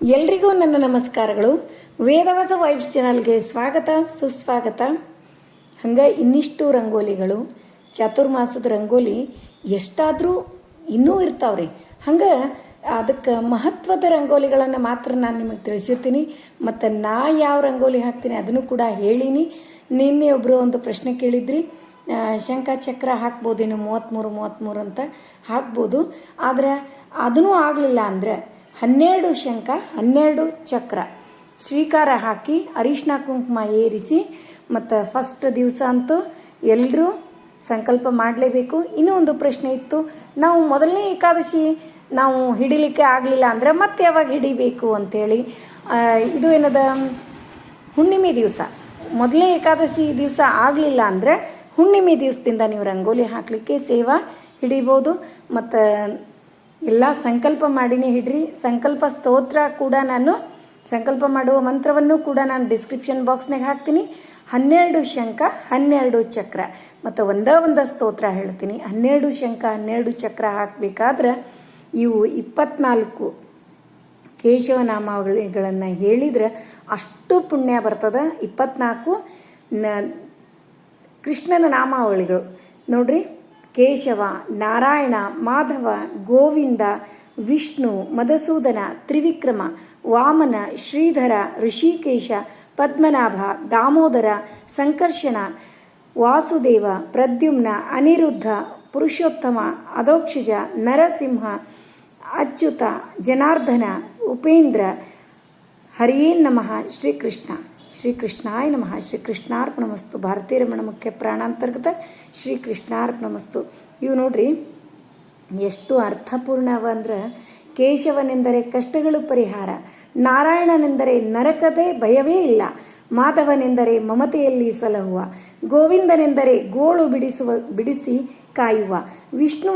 ಎಲ್ರಿಗೂ ನನ್ನ ನಮಸ್ಕಾರಗಳು. ವೇದವಾಸ ವೈಬ್ಸ್ ಚಾನಲ್ಗೆ ಸ್ವಾಗತ, ಸುಸ್ವಾಗತ. ಹಂಗೆ ಇನ್ನಿಷ್ಟು ರಂಗೋಲಿಗಳು, ಚಾತುರ್ಮಾಸದ ರಂಗೋಲಿ ಎಷ್ಟಾದರೂ ಇನ್ನೂ ಇರ್ತಾವ್ರಿ. ಹಂಗೆ ಅದಕ್ಕೆ ಮಹತ್ವದ ರಂಗೋಲಿಗಳನ್ನು ಮಾತ್ರ ನಾನು ನಿಮಗೆ ತಿಳಿಸಿರ್ತೀನಿ. ಮತ್ತು ನಾ ಯಾವ ರಂಗೋಲಿ ಹಾಕ್ತೀನಿ ಅದನ್ನು ಕೂಡ ಹೇಳೀನಿ. ನಿನ್ನೆ ಒಬ್ಬರು ಒಂದು ಪ್ರಶ್ನೆ ಕೇಳಿದ್ರಿ ಶಂಕ ಶಂಖ ಚಕ್ರ ಹಾಕ್ಬೋದೇನು ಮೂವತ್ತ್ಮೂರು ಮೂವತ್ತ್ಮೂರು ಅಂತ ಹಾಕ್ಬೋದು. ಆದರೆ ಅದೂ ಆಗಲಿಲ್ಲ ಅಂದರೆ ಹನ್ನೆರಡು ಶಂಖ, ಹನ್ನೆರಡು ಚಕ್ರ. ಶ್ರೀಕಾರ ಹಾಕಿ ಅರಿಶಿನ ಕುಂಕುಮ ಏರಿಸಿ, ಮತ್ತು ಫಸ್ಟ್ ದಿವಸ ಅಂತೂ ಎಲ್ಲರೂ ಸಂಕಲ್ಪ ಮಾಡಲೇಬೇಕು. ಇನ್ನೂ ಒಂದು ಪ್ರಶ್ನೆ ಇತ್ತು. ನಾವು ಮೊದಲನೇ ಏಕಾದಶಿ ನಾವು ಹಿಡಿಲಿಕ್ಕೆ ಆಗಲಿಲ್ಲ ಅಂದರೆ ಮತ್ತೆ ಯಾವಾಗ ಹಿಡಿಬೇಕು ಅಂಥೇಳಿ ಇದು ಏನದ? ಹುಣ್ಣಿಮೆ ದಿವಸ. ಮೊದಲನೇ ಏಕಾದಶಿ ದಿವಸ ಆಗಲಿಲ್ಲ ಅಂದರೆ ಹುಣ್ಣಿಮೆ ದಿವಸದಿಂದ ನೀವು ರಂಗೋಲಿ ಹಾಕಲಿಕ್ಕೆ ಸೇವಾ ಹಿಡಿಬೋದು. ಮತ್ತು ಎಲ್ಲ ಸಂಕಲ್ಪ ಮಾಡಿನೇ ಹಿಡ್ರಿ. ಸಂಕಲ್ಪ ಸ್ತೋತ್ರ ಕೂಡ ನಾನು, ಸಂಕಲ್ಪ ಮಾಡುವ ಮಂತ್ರವನ್ನು ಕೂಡ ನಾನು ಡಿಸ್ಕ್ರಿಪ್ಷನ್ ಬಾಕ್ಸ್ನಾಗ ಹಾಕ್ತೀನಿ. ಹನ್ನೆರಡು ಶಂಖ, ಹನ್ನೆರಡು ಚಕ್ರ. ಮತ್ತು ಒಂದೇ ಒಂದು ಸ್ತೋತ್ರ ಹೇಳ್ತೀನಿ. ಹನ್ನೆರಡು ಶಂಖ, ಹನ್ನೆರಡು ಚಕ್ರ ಹಾಕಬೇಕಾದ್ರೆ ಇವು ಇಪ್ಪತ್ನಾಲ್ಕು ಕೇಶವನಾಮಾವಳಿಗಳನ್ನು ಹೇಳಿದ್ರೆ ಅಷ್ಟು ಪುಣ್ಯ ಬರ್ತದ. ಇಪ್ಪತ್ನಾಲ್ಕು ನ, ಕೃಷ್ಣನ ನಾಮಾವಳಿಗಳು. ನೋಡ್ರಿ ಕೇಶವ, ನಾರಾಯಣ, ಮಾಧವ, ಗೋವಿಂದ, ವಿಷ್ಣು, ಮಧುಸೂದನ, ತ್ರಿವಿಕ್ರಮ, ವಾಮನ, ಶ್ರೀಧರ, ಋಷಿಕೇಶ, ಪದ್ಮನಾಭ, ದಾಮೋದರ, ಸಂಕರ್ಷಣ, ವಾಸುದೇವ, ಪ್ರದ್ಯುಮ್ನ, ಅನಿರುದ್ಧ, ಪುರುಷೋತ್ತಮ ಅಧೋಕ್ಷಜ ನರಸಿಂಹ, ಅಚ್ಯುತ, ಜನಾರ್ದನ, ಉಪೇಂದ್ರ, ಹರಿಯೇ ನಮಃ, ಶ್ರೀಕೃಷ್ಣ. ಶ್ರೀಕೃಷ್ಣಾಯ ನಮಃ. ಶ್ರೀಕೃಷ್ಣಾರ್ಪಣಮಸ್ತು. ಭಾರತೀಯ ರಮಣ ಮುಖ್ಯ ಪ್ರಾಣಾಂತರ್ಗತ ಶ್ರೀಕೃಷ್ಣಾರ್ಪಣಮಸ್ತು. ಇವು ನೋಡ್ರಿ, ಎಷ್ಟು ಅರ್ಥಪೂರ್ಣವ ಅಂದ್ರೆ ಕೇಶವನೆಂದರೆ ಕಷ್ಟಗಳು ಪರಿಹಾರ, ನಾರಾಯಣನೆಂದರೆ ನರಕದೆ ಭಯವೇ ಇಲ್ಲ, ಮಾಧವನೆಂದರೆ ಮಮತೆಯಲ್ಲಿ ಸಲಹುವ, ಗೋವಿಂದನೆಂದರೆ ಗೋಳು ಬಿಡಿಸುವ, ಬಿಡಿಸಿ ಕಾಯುವ, ವಿಷ್ಣು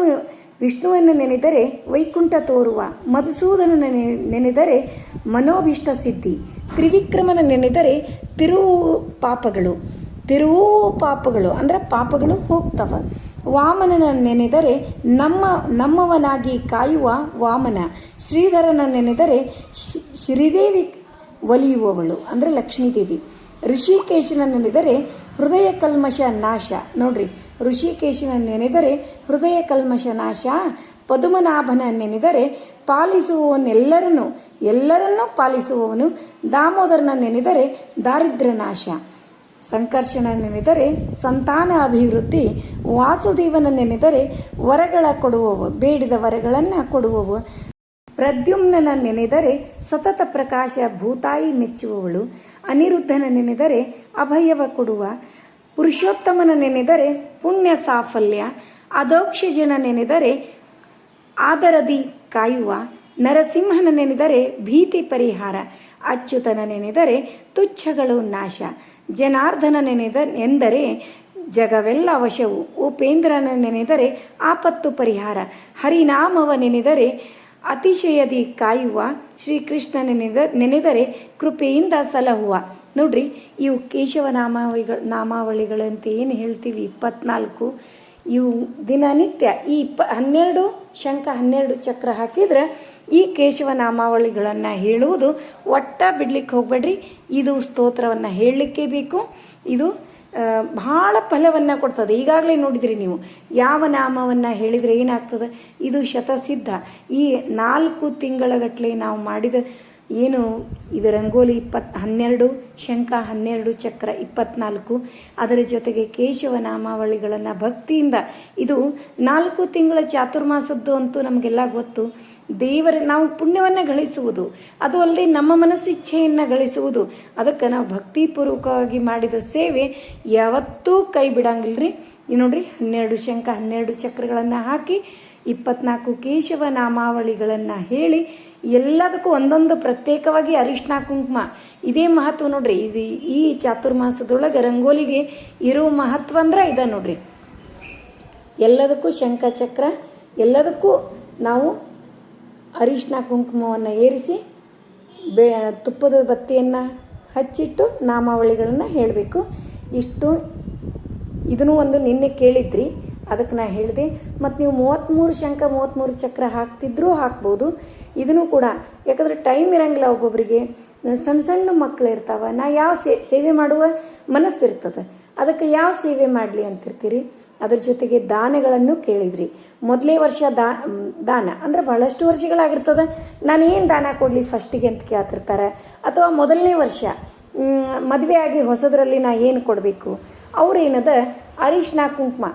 ವಿಷ್ಣುವನ್ನು ನೆನೆದರೆ ವೈಕುಂಠ ತೋರುವ ಮಧುಸೂದನನ ನೆನೆ- ನೆನೆದರೆ ಮನೋಭಿಷ್ಟ ಸಿದ್ಧಿ, ತ್ರಿವಿಕ್ರಮನ ನೆನೆದರೆ ತಿರುವು ಪಾಪಗಳು ತಿರುವು ಪಾಪಗಳು, ಅಂದರೆ ಪಾಪಗಳು ಹೋಗ್ತವ. ವಾಮನನ ನೆನೆದರೆ ನಮ್ಮ, ನಮ್ಮವನಾಗಿ ಕಾಯುವ ವಾಮನ, ಶ್ರೀಧರನ ನೆನೆದರೆ ಶ್ರೀದೇವಿ ಒಲಿಯುವವಳು, ಅಂದರೆ ಲಕ್ಷ್ಮೀದೇವಿ. ಋಷಿಕೇಶನ ನೆನೆದರೆ ಹೃದಯ ಕಲ್ಮಶ ನಾಶ. ನೋಡ್ರಿ, ಋಷಿಕೇಶನ ನೆನೆದರೆ ಹೃದಯ ಕಲ್ಮಶ ನಾಶ, ಪದುಮನಾಭನ ನೆನೆದರೆ ಪಾಲಿಸುವವನೆಲ್ಲರನ್ನು, ಎಲ್ಲರನ್ನೂ ಪಾಲಿಸುವವನು, ದಾಮೋದರನ ನೆನೆದರೆ ದಾರಿದ್ರ್ಯ ನಾಶ. ಸಂಕರ್ಷಣ ನೆನೆದರೆ ಸಂತಾನ ಅಭಿವೃದ್ಧಿ, ವಾಸುದೇವನ ನೆನೆದರೆ ವರಗಳ ಕೊಡುವವು, ಬೇಡಿದ ವರಗಳನ್ನು ಕೊಡುವವು. ಪ್ರದ್ಯುಮ್ನನ ನೆನೆದರೆ ಸತತ ಪ್ರಕಾಶ ಭೂತಾಯಿ ಮೆಚ್ಚುವವಳು. ಅನಿರುದ್ಧನ ನೆನೆದರೆ ಅಭಯವ ಕೊಡುವ. ಪುರುಷೋತ್ತಮನ ನೆನೆದರೆ ಪುಣ್ಯ ಸಾಫಲ್ಯ. ಅಧೋಕ್ಷಜನ ನೆನೆದರೆ ಆದರದಿ ಕಾಯುವ. ನರಸಿಂಹನ ನೆನೆದರೆ ಭೀತಿ ಪರಿಹಾರ. ಅಚ್ಯುತನ ನೆನೆದರೆ ತುಚ್ಛಗಳು ನಾಶ. ಜನಾರ್ದನ ನೆನೆದ ಎಂದರೆ ಜಗವೆಲ್ಲ ವಶವು. ಉಪೇಂದ್ರನ ನೆನೆದರೆ ಆಪತ್ತು ಪರಿಹಾರ. ಹರಿನಾಮವ ನೆನೆದರೆ ಅತಿಶಯದಿ ಕಾಯುವ ಶ್ರೀಕೃಷ್ಣ ನೆನೆದ, ನೆನೆದರೆ ಕೃಪೆಯಿಂದ ಸಲಹುವ. ನೋಡ್ರಿ, ಇವು ಕೇಶವ ನಾಮಾವಳಿಗಳು ನಾಮಾವಳಿಗಳಂತ ಏನು ಹೇಳ್ತೀವಿ? ಇಪ್ಪತ್ನಾಲ್ಕು. ಇವು ದಿನನಿತ್ಯ ಈ ಇಪ್ಪ, ಹನ್ನೆರಡು, ಶಂಖ ಹನ್ನೆರಡು ಚಕ್ರ ಹಾಕಿದ್ರೆ ಈ ಕೇಶವ ನಾಮಾವಳಿಗಳನ್ನು ಹೇಳುವುದು, ಒಟ್ಟ ಬಿಡ್ಲಿಕ್ಕೆ ಹೋಗಬೇಡ್ರಿ. ಇದು ಸ್ತೋತ್ರವನ್ನು ಹೇಳಲಿಕ್ಕೆ ಬೇಕು. ಇದು ಬಹಳ ಫಲವನ್ನು ಕೊಡ್ತದೆ. ಈಗಾಗಲೇ ನೋಡಿದ್ರಿ ನೀವು, ಯಾವ ನಾಮವನ್ನು ಹೇಳಿದರೆ ಏನಾಗ್ತದೆ? ಇದು ಶತಸಿದ್ಧ. ಈ ನಾಲ್ಕು ತಿಂಗಳಗಟ್ಟಲೆ ನಾವು ಮಾಡಿದ ಏನು, ಇದು ರಂಗೋಲಿ ಇಪ್ಪತ್ತು ಹನ್ನೆರಡು, ಶಂಖ ಹನ್ನೆರಡು, ಚಕ್ರ ಇಪ್ಪತ್ನಾಲ್ಕು, ಅದರ ಜೊತೆಗೆ ಕೇಶವ ನಾಮಾವಳಿಗಳನ್ನು ಭಕ್ತಿಯಿಂದ, ಇದು ನಾಲ್ಕು ತಿಂಗಳ ಚಾತುರ್ಮಾಸದ್ದು ಅಂತೂ ನಮಗೆಲ್ಲ ಗೊತ್ತು. ದೇವರ ನಾವು ಪುಣ್ಯವನ್ನು ಗಳಿಸುವುದು. ಅದು ಅಲ್ಲದೆ ನಮ್ಮ ಮನಸ್ಸಿಚ್ಛೆಯನ್ನು ಗಳಿಸುವುದು. ಅದಕ್ಕೆ ನಾವು ಭಕ್ತಿಪೂರ್ವಕವಾಗಿ ಮಾಡಿದ ಸೇವೆ ಯಾವತ್ತೂ ಕೈ ಬಿಡಂಗಿಲ್ರಿ. ಈ ನೋಡ್ರಿ ಹನ್ನೆರಡು ಶಂಖ, ಹನ್ನೆರಡು ಚಕ್ರಗಳನ್ನು ಹಾಕಿ ಇಪ್ಪತ್ನಾಲ್ಕು ಕೇಶವ ನಾಮಾವಳಿಗಳನ್ನು ಹೇಳಿ ಎಲ್ಲದಕ್ಕೂ ಒಂದೊಂದು ಪ್ರತ್ಯೇಕವಾಗಿ ಅರಿಶಿನ ಕುಂಕುಮ. ಇದೇ ಮಹತ್ವ ನೋಡ್ರಿ. ಇದು ಈ ಚಾತುರ್ಮಾಸದೊಳಗೆ ರಂಗೋಲಿಗೆ ಇರೋ ಮಹತ್ವ ಅಂದ್ರೆ ಇದೆ ನೋಡ್ರಿ. ಎಲ್ಲದಕ್ಕೂ ಶಂಖ, ಚಕ್ರ, ಎಲ್ಲದಕ್ಕೂ ನಾವು ಅರಿಶಿನ ಕುಂಕುಮವನ್ನು ಏರಿಸಿ, ಬೆ, ತುಪ್ಪದ ಬತ್ತಿಯನ್ನು ಹಚ್ಚಿಟ್ಟು ನಾಮಾವಳಿಗಳನ್ನು ಹೇಳಬೇಕು. ಇಷ್ಟು, ಇದನ್ನು ಒಂದು ನಿನ್ನೆ ಕೇಳಿದ್ರಿ, ಅದಕ್ಕೆ ನಾ ಹೇಳಿದೆ. ಮತ್ತು ನೀವು ಮೂವತ್ತ್ಮೂರು ಶಂಕ ಮೂವತ್ತ್ಮೂರು ಚಕ್ರ ಹಾಕ್ತಿದ್ರೂ ಹಾಕ್ಬೋದು. ಇದನ್ನು ಕೂಡ, ಯಾಕಂದರೆ ಟೈಮ್ ಇರಂಗಿಲ್ಲ ಒಬ್ಬೊಬ್ಬರಿಗೆ ಸಣ್ಣ ಸಣ್ಣ ಮಕ್ಕಳು ಇರ್ತಾವೆ, ನಾ ಯಾವ ಸೇವೆ ಮಾಡುವ ಮನಸ್ಸಿರ್ತದೆ. ಅದಕ್ಕೆ ಯಾವ ಸೇವೆ ಮಾಡಲಿ ಅಂತಿರ್ತೀರಿ? ಅದ್ರ ಜೊತೆಗೆ ದಾನಗಳನ್ನು ಕೇಳಿದ್ರಿ. ಮೊದಲೇ ವರ್ಷ ದಾ ದಾನ ಅಂದ್ರೆ ಬಹಳಷ್ಟು ವರ್ಷಗಳಾಗಿರ್ತದೆ. ನಾನು ಏನು ದಾನ ಕೊಡಲಿ ಫಸ್ಟಿಗೆ ಅಂತ ಕೇಳ್ತಿರ್ತಾರೆ. ಅಥವಾ ಮೊದಲನೇ ವರ್ಷ ಮದುವೆ ಆಗಿ ಹೊಸದರಲ್ಲಿ ನಾ ಏನು ಕೊಡಬೇಕು? ಅವ್ರೇನದ ಅರಿಶಿನ ಕುಂಕುಮ.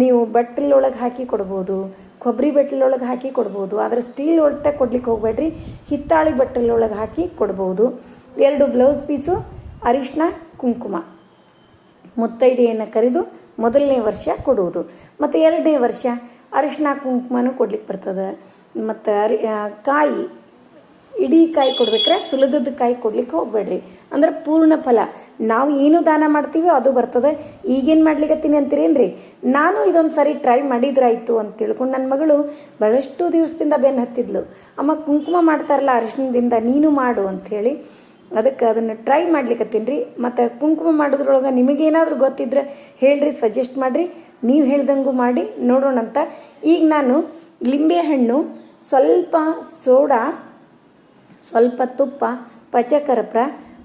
ನೀವು ಬಟ್ಟಲೊಳಗೆ ಹಾಕಿ ಕೊಡ್ಬೋದು ಕೊಬ್ಬರಿ ಬಟ್ಟಲೊಳಗೆ ಹಾಕಿ ಕೊಡ್ಬೋದು, ಆದರೆ ಸ್ಟೀಲ್ ಒಟ್ಟೆ ಕೊಡ್ಲಿಕ್ಕೆ ಹೋಗ್ಬೇಡ್ರಿ. ಹಿತ್ತಾಳಿ ಬಟ್ಟಲೊಳಗೆ ಹಾಕಿ ಕೊಡ್ಬೋದು. ಎರಡು ಬ್ಲೌಸ್ ಪೀಸು ಅರಿಶಿನ ಕುಂಕುಮ. ಮುತ್ತೈದೆಯನ್ನು ಕರೆದು ಮೊದಲನೇ ವರ್ಷ ಕೊಡುವುದು. ಮತ್ತು ಎರಡನೇ ವರ್ಷ ಅರಿಶಿನ ಕುಂಕುಮನೂ ಕೊಡ್ಲಿಕ್ಕೆ ಬರ್ತದೆ. ಮತ್ತು ಅರಿ ಕಾಯಿ, ಇಡೀ ಕಾಯಿ ಕೊಡ್ಬೇಕ್ರೆ ಸುಲಭದ ಕಾಯಿ ಕೊಡ್ಲಿಕ್ಕೆ ಹೋಗ್ಬೇಡ್ರಿ. ಅಂದ್ರೆ ಪೂರ್ಣ ಫಲ. ನಾವು ಏನು ದಾನ ಮಾಡ್ತೀವೋ ಅದು ಬರ್ತದೆ. ಈಗೇನು ಮಾಡ್ಲಿಕ್ಕತ್ತೀನಿ ಅಂತೀರೇನ್ರಿ? ನಾನು ಇದೊಂದು ಸಾರಿ ಟ್ರೈ ಮಾಡಿದ್ರಾಯ್ತು ಅಂತ ತಿಳ್ಕೊಂಡು ನನ್ನ ಮಗಳು ಬಹಳಷ್ಟು ದಿವಸದಿಂದ ಬೆನ್ನು ಹತ್ತಿದ್ಲು. ಅಮ್ಮ, ಕುಂಕುಮ ಮಾಡ್ತಾರಲ್ಲ ಅರಿಶಿನದಿಂದ ನೀನು ಮಾಡು ಅಂಥೇಳಿ ಅದಕ್ಕೆ ಅದನ್ನು ಟ್ರೈ ಮಾಡ್ಲಿಕ್ಕತ್ತೀನಿ ರೀ. ಮತ್ತು ಕುಂಕುಮ ಮಾಡೋದ್ರೊಳಗೆ ನಿಮಗೇನಾದರೂ ಗೊತ್ತಿದ್ರೆ ಹೇಳ್ರಿ ಸಜೆಸ್ಟ್ ಮಾಡಿರಿ. ನೀವು ಹೇಳ್ದಂಗೂ ಮಾಡಿ ನೋಡೋಣಂತ ಈಗ ನಾನು ಲಿಂಬೆಹಣ್ಣು ಸ್ವಲ್ಪ ಸೋಡಾ, ಸ್ವಲ್ಪ ತುಪ್ಪ, ಪಚಕರಪ್ರ,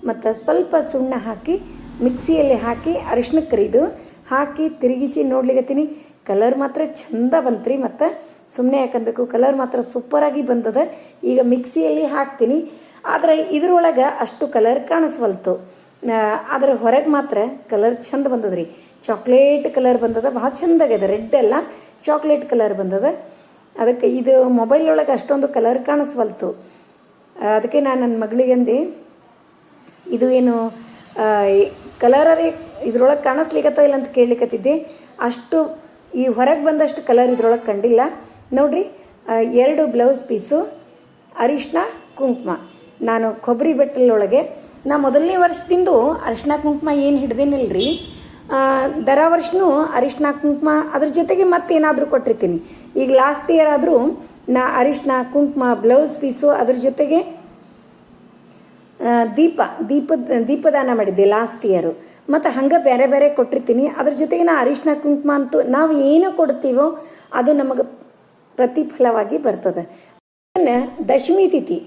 ಮತ್ತು ಸ್ವಲ್ಪ ಸುಣ್ಣ ಹಾಕಿ, ಮಿಕ್ಸಿಯಲ್ಲಿ ಹಾಕಿ ಅರಿಶಿನ ಕರಿದು ಹಾಕಿ ತಿರುಗಿಸಿ ನೋಡ್ಲಿಕ್ಕತ್ತೀನಿ ಕಲರ್ ಮಾತ್ರ ಚಂದ ಬಂತ್ರಿ ಮತ್ತು. ಸುಮ್ಮನೆ ಯಾಕನ್ಬೇಕು ಕಲರ್ ಮಾತ್ರ ಸೂಪರಾಗಿ ಬಂದದ ಈಗ ಮಿಕ್ಸಿಯಲ್ಲಿ ಹಾಕ್ತೀನಿ. ಆದರೆ ಇದ್ರೊಳಗೆ ಅಷ್ಟು ಕಲರ್ ಕಾಣಿಸ್ವಲ್ತು. ಆದರೆ ಹೊರಗೆ ಮಾತ್ರ ಕಲರ್ ಚಂದ ಬಂದದ್ರಿ. ಚಾಕ್ಲೇಟ್ ಕಲರ್ ಬಂದದ ಭಾಳ ಚಂದಾಗ್ಯದ ರೆಡ್ ಎಲ್ಲ ಚಾಕ್ಲೇಟ್ ಕಲರ್ ಬಂದದ. ಅದಕ್ಕೆ ಇದು ಮೊಬೈಲ್ ಒಳಗೆ ಅಷ್ಟೊಂದು ಕಲರ್ ಕಾಣಿಸ್ವಲ್ತು. ಅದಕ್ಕೆ ನಾನು ನನ್ನ ಮಗಳಿಗೆ ಅಂದೆ, ಇದು ಏನು ಕಲರರಿ ಇದ್ರೊಳಗೆ ಕಾಣಿಸ್ಲಿಕ್ಕತ್ತ ಇಲ್ಲ ಅಂತ ಕೇಳಲಿಕ್ಕತ್ತಿದ್ದೆ ಅಷ್ಟು ಈ ಹೊರಗೆ ಬಂದಷ್ಟು ಕಲರ್ ಇದ್ರೊಳಗೆ ಕಂಡಿಲ್ಲ. ನೋಡ್ರಿ ಎರಡು ಬ್ಲೌಸ್ ಪೀಸು ಅರಿಶಿನ ಕುಂಕುಮ. ನಾನು ಕೊಬ್ಬರಿ ಬೆಟ್ಟಲೊಳಗೆ ನಾ ಮೊದಲನೇ ವರ್ಷದಿಂದ ಅರಿಶಿನ ಕುಂಕುಮ ಏನು ಹಿಡ್ದೇನಿಲ್ರಿ ದರ ವರ್ಷನೂ ಅರಿಶಿನ ಕುಂಕುಮ ಅದ್ರ ಜೊತೆಗೆ ಮತ್ತೇನಾದರೂ ಕೊಟ್ಟಿರ್ತೀನಿ. ಈಗ ಲಾಸ್ಟ್ ಇಯರ್ ಆದರೂ ನಾ ಅರಿಶಿನ ಕುಂಕುಮ ಬ್ಲೌಸ್ ಪೀಸು ಅದ್ರ ಜೊತೆಗೆ ದೀಪ ದೀಪದ ದೀಪದಾನ ಮಾಡಿದ್ದೆ ಲಾಸ್ಟ್ ಇಯರು ಮತ್ತು ಹಂಗೆ ಬೇರೆ ಬೇರೆ ಕೊಟ್ಟಿರ್ತೀನಿ. ಅದ್ರ ಜೊತೆಗೆ ನಾ ಅರಿಶಿನ ಕುಂಕುಮ ಅಂತೂ ನಾವು ಏನು ಕೊಡ್ತೀವೋ ಅದು ನಮಗೆ ಪ್ರತಿಫಲವಾಗಿ ಬರ್ತದೆ. ದಶಮಿ ತಿಥಿ.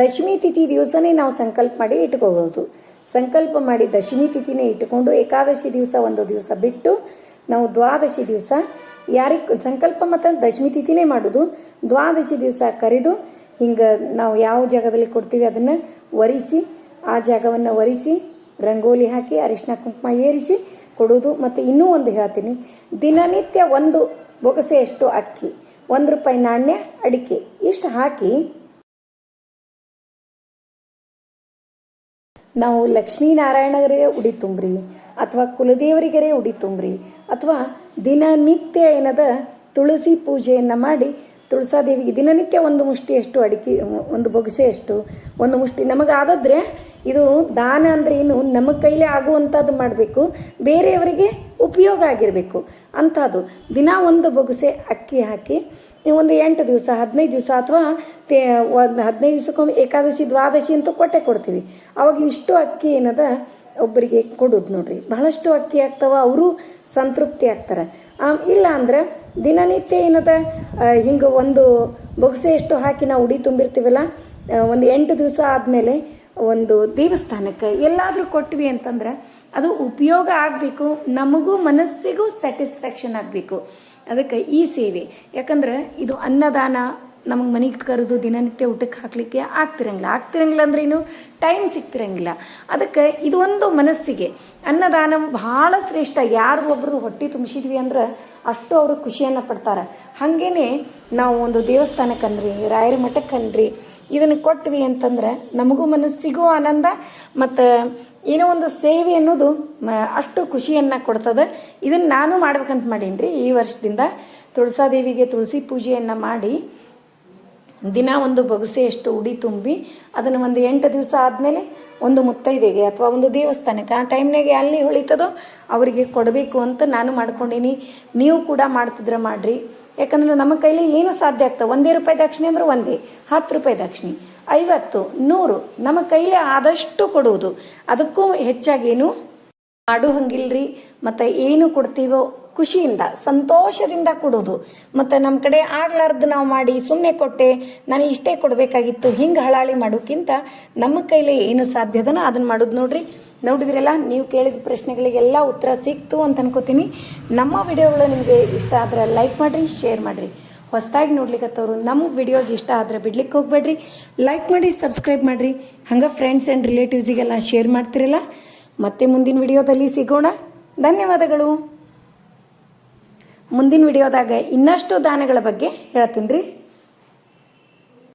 ದಶಮಿ ತಿಥಿ ದಿವಸನೇ ನಾವು ಸಂಕಲ್ಪ ಮಾಡಿ ಇಟ್ಕೋಬಹುದು ಸಂಕಲ್ಪ ಮಾಡಿ ದಶಮಿ ತಿಥಿನೇ ಇಟ್ಟುಕೊಂಡು ಏಕಾದಶಿ ದಿವಸ ಒಂದು ದಿವಸ ಬಿಟ್ಟು ನಾವು ದ್ವಾದಶಿ ದಿವಸ ಯಾರಿಗೆ ಸಂಕಲ್ಪ ಮತ್ತು ದಶಮಿ ತಿಥಿನೇ ಮಾಡೋದು. ದ್ವಾದಶಿ ದಿವಸ ಕರೆದು ಹಿಂಗೆ ನಾವು ಯಾವ ಜಾಗದಲ್ಲಿ ಕೊಡ್ತೀವಿ ಅದನ್ನು ಒರೆಸಿ, ಆ ಜಾಗವನ್ನು ಒರೆಸಿ, ರಂಗೋಲಿ ಹಾಕಿ ಅರಿಶಿನ ಕುಂಕುಮ ಏರಿಸಿ ಕೊಡೋದು. ಮತ್ತು ಇನ್ನೂ ಒಂದು ಹೇಳ್ತೀನಿ, ದಿನನಿತ್ಯ ಒಂದು ಬೊಗಸೆಯಷ್ಟು ಅಕ್ಕಿ, ಒಂದು ರೂಪಾಯಿ ನಾಣ್ಯ, ಅಡಿಕೆ ಇಷ್ಟು ಹಾಕಿ ನಾವು ಲಕ್ಷ್ಮೀನಾರಾಯಣಗರಿಗೆ ಉಡಿ ತುಂಬ್ರಿ ಅಥವಾ ಕುಲದೇವರಿಗರೇ ಉಡಿ ತುಂಬ್ರಿ ಅಥವಾ ದಿನನಿತ್ಯ ಏನದ ತುಳಸಿ ಪೂಜೆಯನ್ನು ಮಾಡಿ ತುಳಸಾದೇವಿಗೆ ದಿನನಿತ್ಯ ಒಂದು ಮುಷ್ಟಿಯಷ್ಟು ಅಡಿಕೆ, ಒಂದು ಬೊಗಸೆಯಷ್ಟು ಒಂದು ಮುಷ್ಟಿ. ನಮಗಾದದ್ರೆ ಇದು ದಾನ ಅಂದರೆ ಏನು? ನಮ್ಮ ಕೈಲೇ ಆಗುವಂಥದ್ದು ಮಾಡಬೇಕು, ಬೇರೆಯವರಿಗೆ ಉಪಯೋಗ ಆಗಿರಬೇಕು. ಅಂಥದ್ದು. ದಿನ ಒಂದು ಬೊಗಸೆ ಅಕ್ಕಿ ಹಾಕಿ ಒಂದು ಎಂಟು ದಿವಸ, ಹದಿನೈದು ದಿವಸ ಅಥವಾ ತೇ, ಒಂದು ಹದಿನೈದು ದಿವಸಕ್ಕೊಮ್ಮೆ ಏಕಾದಶಿ, ದ್ವಾದಶಿ ಅಂತೂ ಕೊಟ್ಟೆ ಕೊಡ್ತೀವಿ. ಅವಾಗ ಇಷ್ಟು ಅಕ್ಕಿ ಏನದ ಒಬ್ಬರಿಗೆ ಕೊಡೋದು ನೋಡ್ರಿ. ಬಹಳಷ್ಟು ಅಕ್ಕಿ ಆಗ್ತಾವ, ಅವರು ಸಂತೃಪ್ತಿ ಆಗ್ತಾರೆ. ಇಲ್ಲ ಅಂದ್ರೆ ದಿನನಿತ್ಯ ಏನದ ಹಿಂಗೆ ಒಂದು ಬೊಗಸೆಯಷ್ಟು ಹಾಕಿ ನಾವು ಉಡಿ ತುಂಬಿರ್ತೀವಲ್ಲ ಒಂದು ಎಂಟು ದಿವಸ ಆದಮೇಲೆ ಒಂದು ದೇವಸ್ಥಾನಕ್ಕೆ ಎಲ್ಲಾದರೂ ಕೊಟ್ವಿ ಅಂತಂದ್ರೆ ಅದು ಉಪಯೋಗ ಆಗಬೇಕು ನಮಗೂ ಮನಸ್ಸಿಗೂ ಸ್ಯಾಟಿಸ್ಫ್ಯಾಕ್ಷನ್ ಆಗಬೇಕು. ಅದಕ್ಕೆ ಈ ಸೇವೆ. ಯಾಕಂದ್ರೆ ಇದು ಅನ್ನದಾನ ನಮಗೆ ಮನೆಗೆ ಕರೆದು ದಿನನಿತ್ಯ ಊಟಕ್ಕೆ ಹಾಕಲಿಕ್ಕೆ ಆಗ್ತಿರಂಗಿಲ್ಲ. ಆಗ್ತಿರಂಗಿಲ್ಲ ಅಂದ್ರೆ ಏನು ಟೈಮ್ ಸಿಗ್ತಿರಂಗಿಲ್ಲ. ಅದಕ್ಕೆ ಇದು ಒಂದು ಮನಸ್ಸಿಗೆ. ಅನ್ನದಾನ ಬಹಳ ಶ್ರೇಷ್ಠ. ಯಾರು ಒಬ್ಬರು ಹೊಟ್ಟೆ ತುಂಬಿಸಿದ್ವಿ ಅಂದ್ರೆ ಅಷ್ಟು ಅವರು ಖುಷಿಯನ್ನು ಪಡ್ತಾರೆ. ಹಾಗೇನೆ ನಾವು ಒಂದು ದೇವಸ್ಥಾನಕ್ಕನ್ರಿ ರಾಯರ ಮಠಕ್ಕನ್ರಿ ಇದನ್ನು ಕೊಟ್ವಿ ಅಂತಂದ್ರೆ ನಮಗೂ ಮನಸ್ಸಿಗೂ ಆನಂದ ಮತ್ತು ಏನೋ ಒಂದು ಸೇವೆ ಅನ್ನೋದು ಅಷ್ಟು ಖುಷಿಯನ್ನು ಕೊಡ್ತದೆ. ಇದನ್ನು ನಾನು ಮಾಡ್ಬೇಕಂತ ಮಾಡೀನಿ ರೀ ಈ ವರ್ಷದಿಂದ ತುಳಸಾದೇವಿಗೆ ತುಳಸಿ ಪೂಜೆಯನ್ನು ಮಾಡಿ ದಿನ ಒಂದು ಬಗಸೆಯಷ್ಟು ಉಡಿ ತುಂಬಿ ಅದನ್ನು ಒಂದು ಎಂಟು ದಿವಸ ಆದಮೇಲೆ ಒಂದು ಮುತ್ತೈದೆಗೆ ಅಥವಾ ಒಂದು ದೇವಸ್ಥಾನಕ್ಕೆ ಆ ಟೈಮ್ನಾಗೆ ಅಲ್ಲಿ ಹೊಳಿತದೋ ಅವರಿಗೆ ಕೊಡಬೇಕು ಅಂತ ನಾನು ಮಾಡ್ಕೊಂಡೀನಿ. ನೀವು ಕೂಡ ಮಾಡ್ತಿದ್ರೆ ಮಾಡ್ರಿ. ಯಾಕಂದ್ರೆ ನಮ್ಮ ಕೈಲಿ ಏನು ಸಾಧ್ಯ ಆಗ್ತದೆ? ಒಂದೇ ರೂಪಾಯಿ ದಕ್ಷಿಣೆ ಅಂದ್ರೆ ಒಂದೇ, ಹತ್ತು ರೂಪಾಯಿ ದಕ್ಷಿಣೆ. ಐವತ್ತು, ನೂರು, ನಮ್ಮ ಕೈಲಿ ಆದಷ್ಟು ಕೊಡುವುದು. ಅದಕ್ಕೂ ಹೆಚ್ಚಾಗೇನು ಮಾಡು ಹಂಗಿಲ್ರಿ ಮತ್ತು ಏನು ಕೊಡ್ತೀವೋ ಖುಷಿಯಿಂದ, ಸಂತೋಷದಿಂದ ಕೊಡೋದು. ಮತ್ತು ನಮ್ಮ ಕಡೆ ಆಗ್ಲಾರ್ದು ನಾವು ಮಾಡಿ ಸುಮ್ಮನೆ ಕೊಟ್ಟೆ, ನಾನು ಇಷ್ಟೇ ಕೊಡಬೇಕಾಗಿತ್ತು, ಹಿಂಗೆ ಹಳಾಳಿ ಮಾಡೋಕ್ಕಿಂತ ನಮ್ಮ ಕೈಲಿ ಏನು ಸಾಧ್ಯದನೋ ಅದನ್ನು ಮಾಡೋದು ನೋಡ್ರಿ. ನೋಡಿದ್ರಲ್ಲ ನೀವು ಕೇಳಿದ ಪ್ರಶ್ನೆಗಳಿಗೆಲ್ಲ ಉತ್ತರ ಸಿಕ್ತು ಅಂತ ಅನ್ಕೋತೀನಿ. ನಮ್ಮ ವಿಡಿಯೋಗಳು ನಿಮಗೆ ಇಷ್ಟ ಆದರೆ ಲೈಕ್ ಮಾಡಿರಿ, ಶೇರ್ ಮಾಡಿರಿ. ಹೊಸದಾಗಿ ನೋಡ್ಲಿಕ್ಕತ್ತವ್ರು ನಮ್ಮ ವಿಡಿಯೋಸ್ ಇಷ್ಟ ಆದರೆ ಬಿಡ್ಲಿಕ್ಕೆ ಹೋಗ್ಬೇಡ್ರಿ. ಲೈಕ್ ಮಾಡಿ, ಸಬ್ಸ್ಕ್ರೈಬ್ ಮಾಡಿರಿ. ಹಂಗೆ ಫ್ರೆಂಡ್ಸ್ ಆ್ಯಂಡ್ ರಿಲೇಟಿವ್ಸಿಗೆಲ್ಲ ಶೇರ್ ಮಾಡ್ತಿರಲ್ಲ. ಮತ್ತೆ ಮುಂದಿನ ವಿಡಿಯೋದಲ್ಲಿ ಸಿಗೋಣ. ಧನ್ಯವಾದಗಳು. ಮುಂದಿನ ವಿಡಿಯೋದಾಗ ಇನ್ನಷ್ಟು ದಾನಗಳ ಬಗ್ಗೆ ಹೇಳ್ತೀನಿ ರೀ.